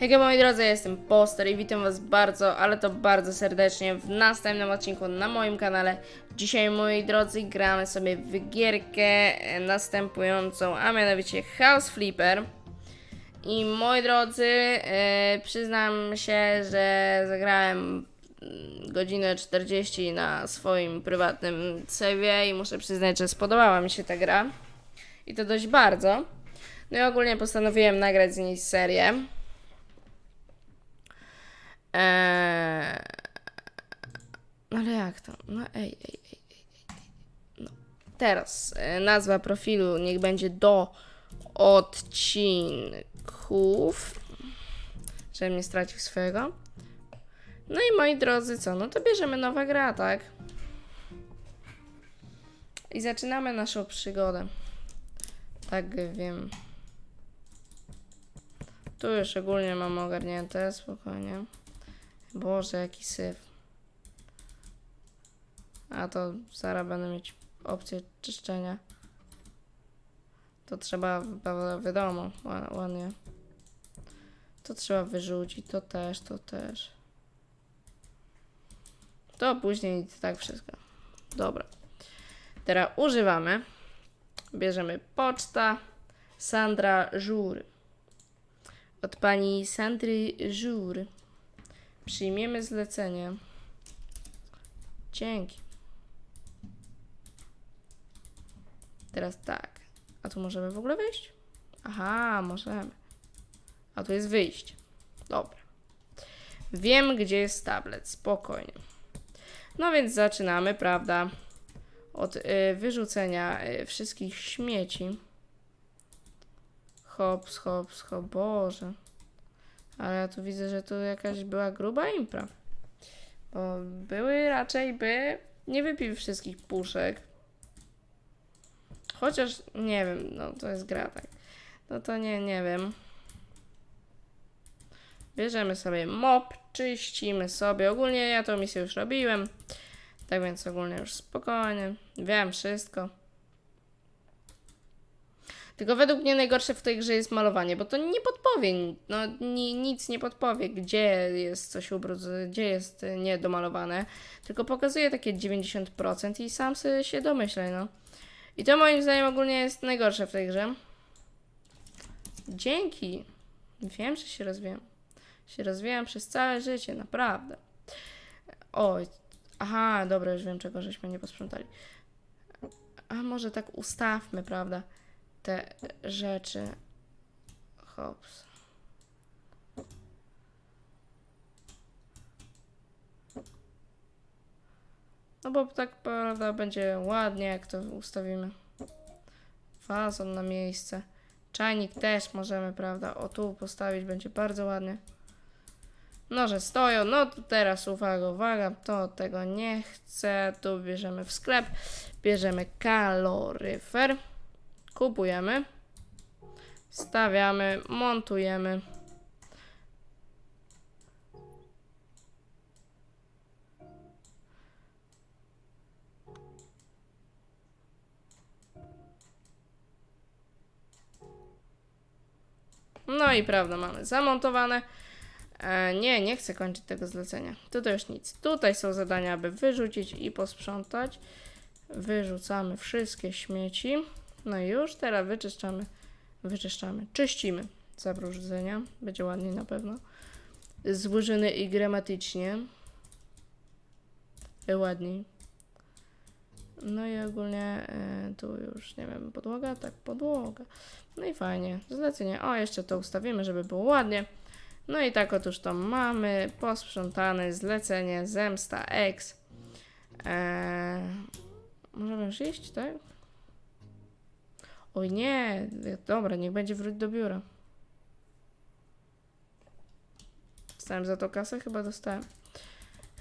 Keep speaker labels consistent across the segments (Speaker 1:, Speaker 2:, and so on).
Speaker 1: Hej moi drodzy, jestem Poster i witam was bardzo, ale to bardzo serdecznie w następnym odcinku na moim kanale. Dzisiaj moi drodzy gramy sobie w gierkę następującą, a mianowicie House Flipper. I moi drodzy, e, przyznam się, że zagrałem mm, godzinę 40 na swoim prywatnym CV i muszę przyznać, że spodobała mi się ta gra. I to dość bardzo. No i ogólnie postanowiłem nagrać z niej serię. Eee... Ale jak to? No ej, ej, ej, ej. ej. No. Teraz e, nazwa profilu niech będzie do odcinków. Żebym nie stracił swojego. No i moi drodzy, co? No to bierzemy nowa gra, tak? I zaczynamy naszą przygodę. Tak wiem. Tu już ogólnie mam ogarnięte, spokojnie. Boże, jaki syf. A to zaraz będę mieć opcję czyszczenia. To trzeba, wi- wiadomo, ła- ładnie. To trzeba wyrzucić, to też, to też. To później tak wszystko. Dobra. Teraz używamy. Bierzemy poczta Sandra Żur. Od pani Sandry Żur. Przyjmiemy zlecenie. Dzięki. Teraz tak. A tu możemy w ogóle wyjść? Aha, możemy. A tu jest wyjście. Dobra. Wiem, gdzie jest tablet. Spokojnie. No więc zaczynamy, prawda? Od y, wyrzucenia y, wszystkich śmieci. Hops, hops, hop. Boże. Ale ja tu widzę, że tu jakaś była gruba impra. Bo były raczej by nie wypił wszystkich puszek. Chociaż nie wiem, no to jest gra tak. No to nie, nie wiem. Bierzemy sobie mop, czyścimy sobie. Ogólnie ja tą misję już robiłem. Tak więc ogólnie już spokojnie. Wiem wszystko. Tylko według mnie najgorsze w tej grze jest malowanie, bo to nie podpowie, no ni, nic nie podpowie, gdzie jest coś ubrudzone, gdzie jest niedomalowane, tylko pokazuje takie 90% i sam sobie się domyślaj, no. I to moim zdaniem ogólnie jest najgorsze w tej grze. Dzięki. Wiem, że się rozwijam. Się rozwijam przez całe życie, naprawdę. Oj, aha, dobra, już wiem, czego żeśmy nie posprzątali. A może tak ustawmy, prawda? Te rzeczy. Hops. No bo tak prawda będzie ładnie, jak to ustawimy. Wazon na miejsce. Czajnik też możemy, prawda? O tu postawić będzie bardzo ładnie. Noże stoją, no to teraz uwaga, uwaga, to tego nie chcę. Tu bierzemy w sklep, bierzemy kaloryfer. Kupujemy. Stawiamy, montujemy. No i prawda, mamy zamontowane. E, nie, nie chcę kończyć tego zlecenia. Tutaj już nic. Tutaj są zadania, aby wyrzucić i posprzątać. Wyrzucamy wszystkie śmieci. No i już teraz wyczyszczamy, wyczyszczamy, czyścimy zabrudzenia. Będzie ładniej na pewno. Złożone i gramatycznie. E, Ładniej. No i ogólnie e, tu już, nie wiem, podłoga? Tak, podłoga. No i fajnie, zlecenie. O, jeszcze to ustawimy, żeby było ładnie. No i tak otóż to mamy posprzątane zlecenie Zemsta X. Eee, możemy już iść, tak? Oj nie, dobra, niech będzie wróć do biura. Dostałem za to kasę? Chyba dostałem.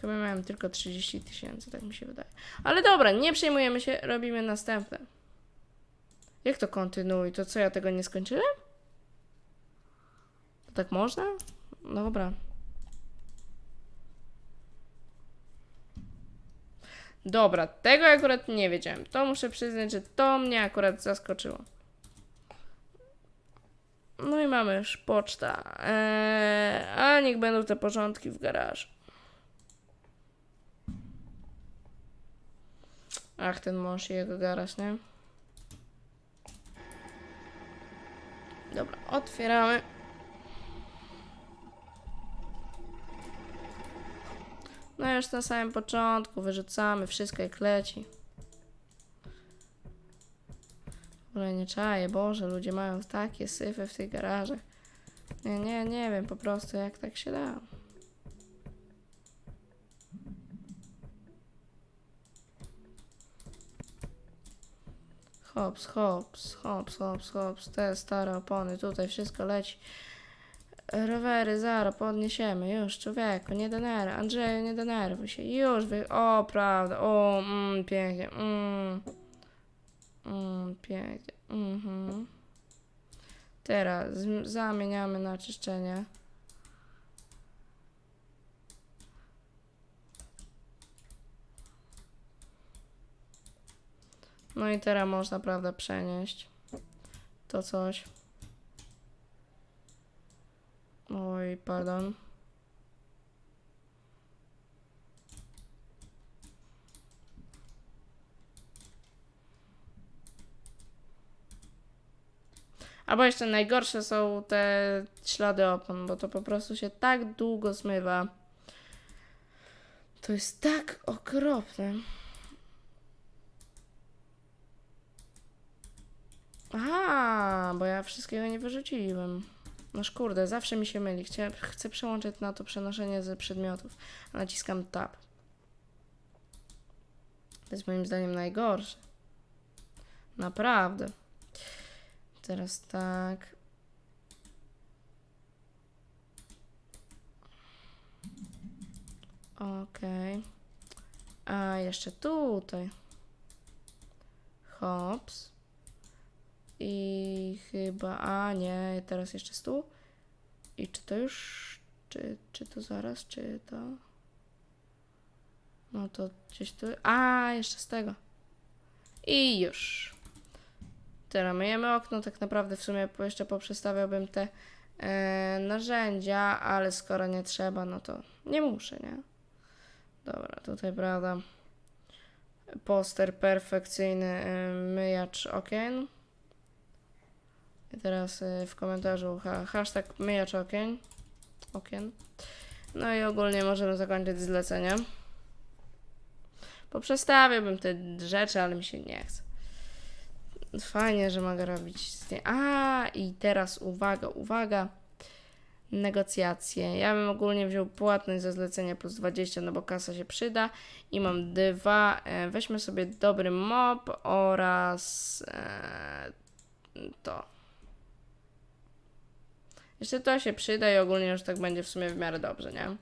Speaker 1: Chyba miałem tylko 30 tysięcy, tak mi się wydaje. Ale dobra, nie przejmujemy się, robimy następne. Jak to kontynuuj? To co, ja tego nie skończyłem? To tak można? Dobra. Dobra, tego akurat nie wiedziałem. To muszę przyznać, że to mnie akurat zaskoczyło. No i mamy już poczta. Eee, a niech będą te porządki w garażu. Ach, ten mąż i jego garaż, nie? Dobra, otwieramy. Już na samym początku wyrzucamy wszystko jak leci. W ogóle nie czaję, Boże, ludzie mają takie syfy w tych garażach. Nie, nie, nie wiem po prostu jak tak się da. Hops, hops, hops, hops, hops, te stare opony, tutaj wszystko leci. Rowery, zaro, podniesiemy, już, człowieku, nie denerwuj, Andrzeju, nie denerwuj się, już, wy... o, prawda, o, mm, pięknie, mm, mm, pięknie, mhm. Teraz zamieniamy na czyszczenie. No i teraz można, prawda, przenieść to coś. Oj, pardon. Albo jeszcze najgorsze są te ślady opon, bo to po prostu się tak długo zmywa. To jest tak okropne. Aha, bo ja wszystkiego nie wyrzuciłem. No kurde, zawsze mi się myli. Chcę, chcę przełączyć na to przenoszenie ze przedmiotów. Naciskam tab. To jest moim zdaniem najgorsze. Naprawdę. Teraz tak. Okej. A jeszcze tutaj. Hops. I chyba, a nie, teraz jeszcze stół. I czy to już, czy, czy to zaraz, czy to? No to gdzieś tu, a jeszcze z tego. I już. Teraz myjemy okno, tak naprawdę w sumie jeszcze poprzestawiałbym te e, narzędzia, ale skoro nie trzeba, no to nie muszę, nie? Dobra, tutaj prawda. Poster perfekcyjny, e, myjacz okien. Teraz y, w komentarzu ha hashtag myjacz okien. okien. No i ogólnie możemy zakończyć zlecenie. Poprzestawiłbym te rzeczy, ale mi się nie chce. Fajnie, że mogę robić. A i teraz uwaga, uwaga. Negocjacje. Ja bym ogólnie wziął płatność za zlecenie plus 20, no bo kasa się przyda. I mam dwa. E, weźmy sobie dobry mop oraz e, to. Jeszcze to się przyda i ogólnie już tak będzie w sumie w miarę dobrze, nie?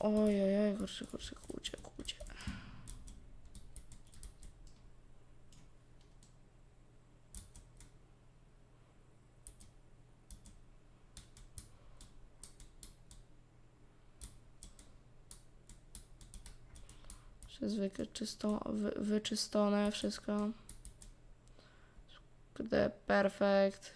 Speaker 1: Oj, oj, oj, kurczę, kurczę, kłucie, kłucie. Przez zwykle czysto, wy, wszystko. Kurde, perfekt.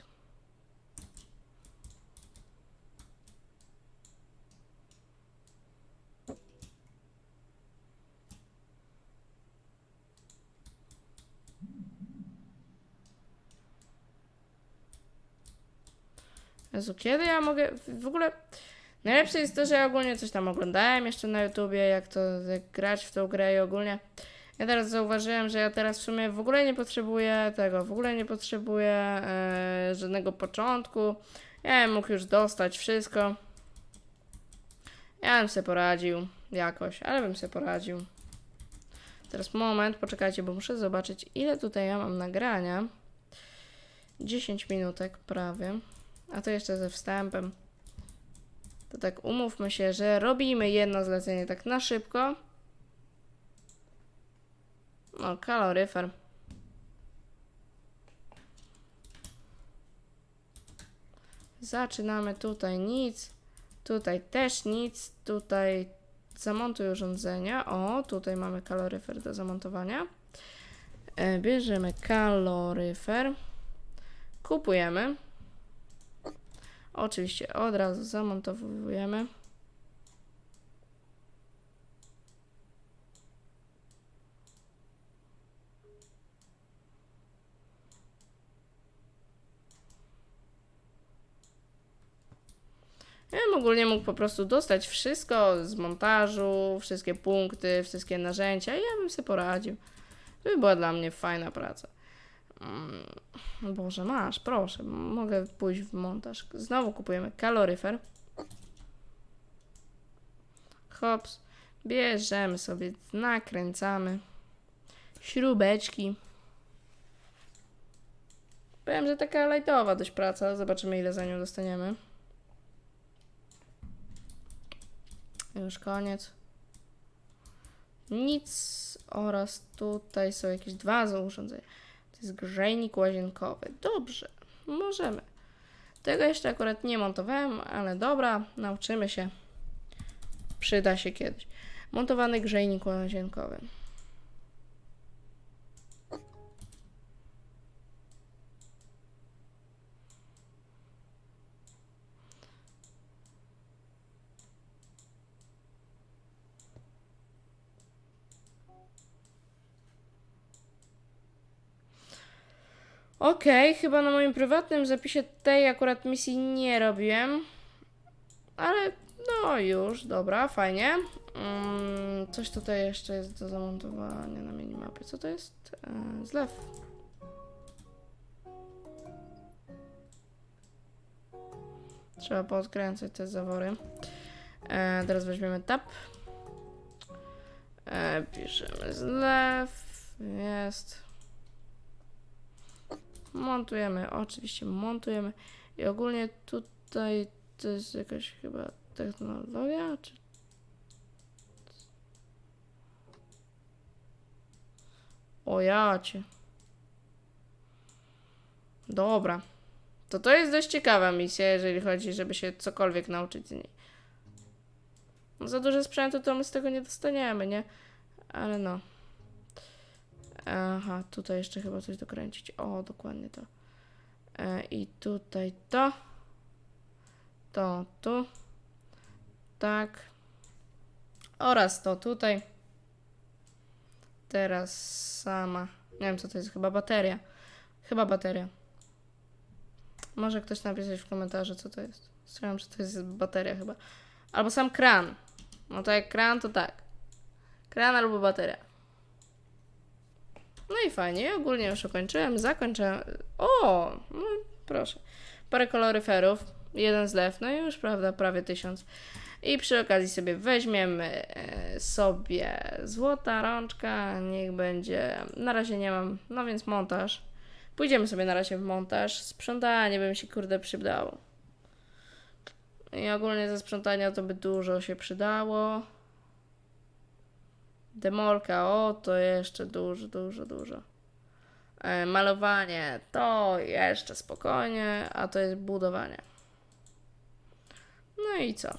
Speaker 1: Jezu, kiedy ja mogę... W ogóle... Najlepsze jest to, że ja ogólnie coś tam oglądałem jeszcze na YouTubie, jak to jak grać w tą grę i ogólnie. Ja teraz zauważyłem, że ja teraz w sumie w ogóle nie potrzebuję tego, w ogóle nie potrzebuję e, żadnego początku. Ja bym mógł już dostać wszystko. Ja bym sobie poradził jakoś, ale bym sobie poradził. Teraz moment, poczekajcie, bo muszę zobaczyć, ile tutaj ja mam nagrania. 10 minutek prawie. A to jeszcze ze wstępem. To tak umówmy się, że robimy jedno zlecenie tak na szybko. No, kaloryfer. Zaczynamy tutaj nic. Tutaj też nic. Tutaj zamontuj urządzenia. O, tutaj mamy kaloryfer do zamontowania. E, Bierzemy kaloryfer. kupujemy. Oczywiście od razu zamontowujemy. Ja bym ogólnie mógł po prostu dostać wszystko z montażu, wszystkie punkty, wszystkie narzędzia i ja bym sobie poradził. To by była dla mnie fajna praca. Mm, Boże, masz, proszę, mogę pójść w montaż. Znowu kupujemy kaloryfer. Hops, bierzemy sobie, nakręcamy. Śrubeczki. Powiem, że taka lightowa dość praca. Zobaczymy, ile za nią dostaniemy. Już koniec. Nic. Oraz tutaj są jakieś dwa urządzenia. To jest grzejnik łazienkowy. Dobrze, możemy. Tego jeszcze akurat nie montowałem, ale dobra, nauczymy się. Przyda się kiedyś. Montowany grzejnik łazienkowy. Okej, chyba na moim prywatnym zapisie tej akurat misji nie robiłem. Ale no już, dobra, fajnie. Mm, coś tutaj jeszcze jest do zamontowania na minimapie. Co to jest? E, zlew. Trzeba podkręcać te zawory. E, teraz weźmiemy tab. E, piszemy zlew. Jest. Montujemy, oczywiście montujemy. I ogólnie tutaj to jest jakaś chyba technologia, czy... O jacie. Dobra. To to jest dość ciekawa misja, jeżeli chodzi, żeby się cokolwiek nauczyć z niej. No, za dużo sprzętu to my z tego nie dostaniemy, nie? Ale no. Aha, tutaj jeszcze chyba coś dokręcić. O, dokładnie to. E, I tutaj to. To tu. Tak. Oraz to tutaj. Teraz sama. Nie wiem, co to jest. Chyba bateria. Chyba bateria. Może ktoś napisać w komentarzu, co to jest. Słyszałem, że to jest bateria chyba. Albo sam kran. No to jak kran, to tak. Kran albo bateria. No i fajnie, ogólnie już ukończyłem, zakończyłem. O, no proszę. Parę koloryferów, jeden zlew, no i już, prawda, prawie tysiąc. I przy okazji sobie weźmiemy e, sobie złota rączka, niech będzie, na razie nie mam, no więc montaż. Pójdziemy sobie na razie w montaż, sprzątanie by mi się kurde przydało. I ogólnie ze sprzątania to by dużo się przydało. Demolka, o to jeszcze dużo, dużo, dużo. E, malowanie, to jeszcze spokojnie, a to jest budowanie. No i co?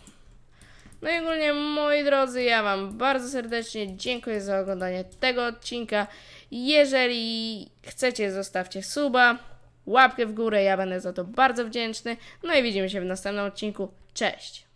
Speaker 1: No i ogólnie, moi drodzy, ja Wam bardzo serdecznie dziękuję za oglądanie tego odcinka. Jeżeli chcecie, zostawcie suba, łapkę w górę, ja będę za to bardzo wdzięczny. No i widzimy się w następnym odcinku. Cześć!